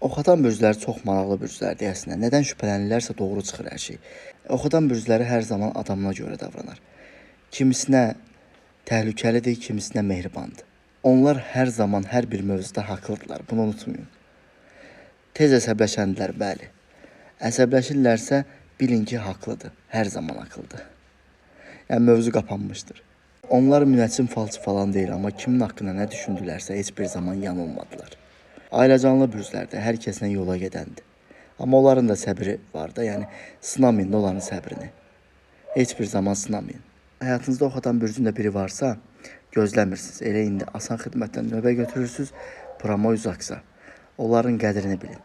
Oxatan bürcləri çox maraqlı bürclərdir əslində. Nədən şübhələnirlərsə doğru çıxır hər şey. Oxatan bürcləri hər zaman adamına görə davranar. Kimisinə təhlükəlidir, kimisinə mehribandır. Onlar hər zaman hər bir mövzuda haqlıdırlar. Bunu unutmayın. Tez əsəbləşəndilər, bəli. Əsəbləşirlərsə bilin ki, haqlıdır. Hər zaman haqlıdır. Yəni mövzu qapanmışdır. Onlar münəccim falçı falan deyil, amma kimin haqqında nə düşündülərsə heç bir zaman yanılmadılar. Ailəcanlı bürclərdə hər kəslə yola gedəndir. Amma onların da səbri var da, yəni sınamayın da onların səbrini. Heç bir zaman sınamayın. Həyatınızda oxatan bürcündə biri varsa, gözləmirsiniz. Elə indi asan xidmətdən növbə götürürsüz, promo uzaqsa. Onların qədrini bilin.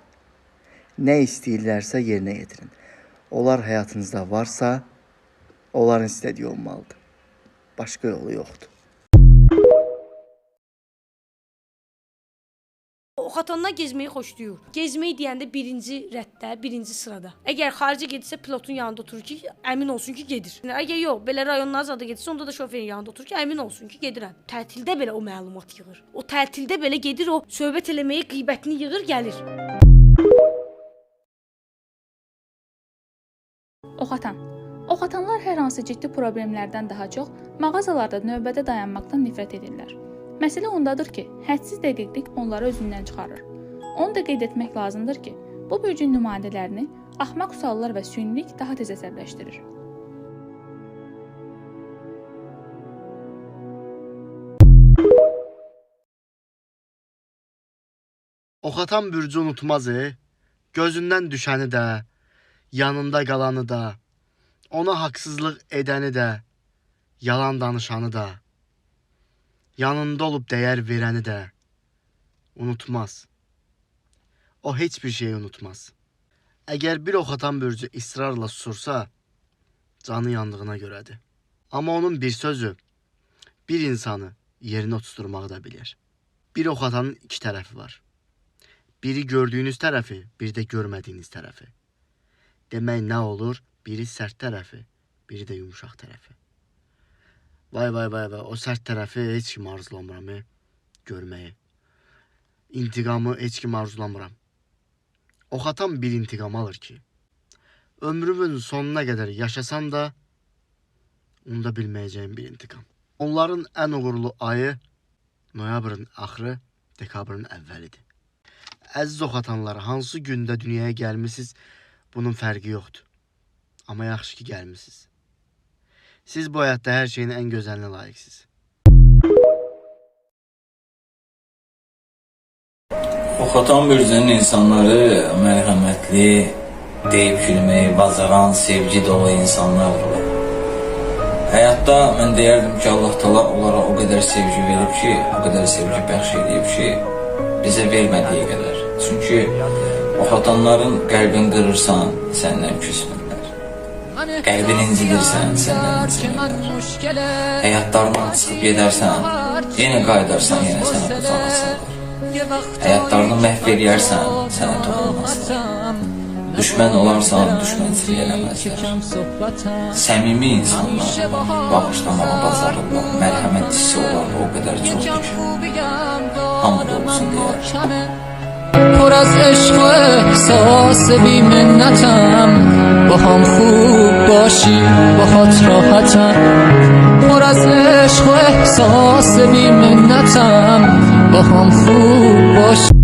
Nə istəyirlərsə yerinə yetirin. Onlar həyatınızda varsa, onların istədiyi olmalıdır. Başqa yolu yoxdur. Oxatanlar gezməyi xoşlayır. Gezmək deyəndə birinci rəddə, birinci sırada. Əgər xaricə gedirsə pilotun yanında oturur ki, əmin olsun ki, gedir. Əgər yox, belə rayonlar zada gedirsə, onda da şoferin yanında oturur ki, əmin olsun ki, gedirəm. Tətildə belə o məlumat yığır. O tətildə belə gedir, o söhbət eləməyi, qeybətini yığır, gəlir. Oxatan. Oxatanlar hər hansı ciddi problemlərdən daha çox mağazalarda növbədə dayanmaqdan nifrət edirlər. Məsələ ondadır ki, hədsiz dəqiqlik onları özündən çıxarır. Onu da qeyd etmək lazımdır ki, bu bürcün nümayəndələrini axmaq suallar və sünilik daha tez əsəbləşdirir. Oxatan bürcü unutmaz, e? Gözündən düşəni də, yanında qalanı da, ona haqsızlıq edəni də, yalan danışanı da, yanında olub dəyər verəni də unutmaz. O heç bir şeyi unutmaz. Əgər bir oxatan bürcü israrla susursa, canı yandığına görədir. Amma onun bir sözü bir insanı yerinə oturtmağı da bilir. Bir oxatanın iki tərəfi var. Biri gördüyünüz tərəfi, bir də görmədiyiniz tərəfi. Demək nə olur? Biri sərt tərəfi, biri də yumşaq tərəfi. Vay vay vay vay, o sərt tərəfi heç kim arzulamıram e, görməyi. İntiqamı heç kim arzulamıram. Oxatan bir intiqam alır ki, ömrümün sonuna qədər yaşasan da onda bilməyəcəyim bir intiqam. Onların ən uğurlu ayı noyabrın axırı, dekabrın əvvəlidir. Əziz oxatanlar, hansı gündə dünyaya gəlmisiniz, bunun fərqi yoxdur. Amma yaxşı ki, gəlmisiniz. Siz bu həyatda hər şeyin ən gözəlinə layiqsiniz. Oxatan bürcünün insanları mərhəmətli, deyib gülməyi bacaran, sevgi dolu insanlardır. Həyatda mən deyərdim ki, Allah Taala onlara o qədər sevgi verib ki, o qədər sevgi bəxş edib ki, bizə vermədiyi qədər. Çünki oxatanların qəlbini qırırsan, səndən küsmürlər. Qəlbini incidirsən, səndən incimirlər. Həyatlarından çıxıb gedərsən, yenə qayıdarsan, yenə sənə qucaq açarlar. Həyatlarını məhv edərsən, sənə toxunmazlar. Düşmən olarsan, düşmənçilik eləməzlər. Səmimi insanlar bağışlamağa bacarırlar, mərhəmətçisi olar o qədər çoxdur ki, hamd olsun deyər. پر از عشق و احساس بی منتم با هم خوب باشی با خاط راحتم پر از عشق و احساس بی منتم. با هم خوب باشی.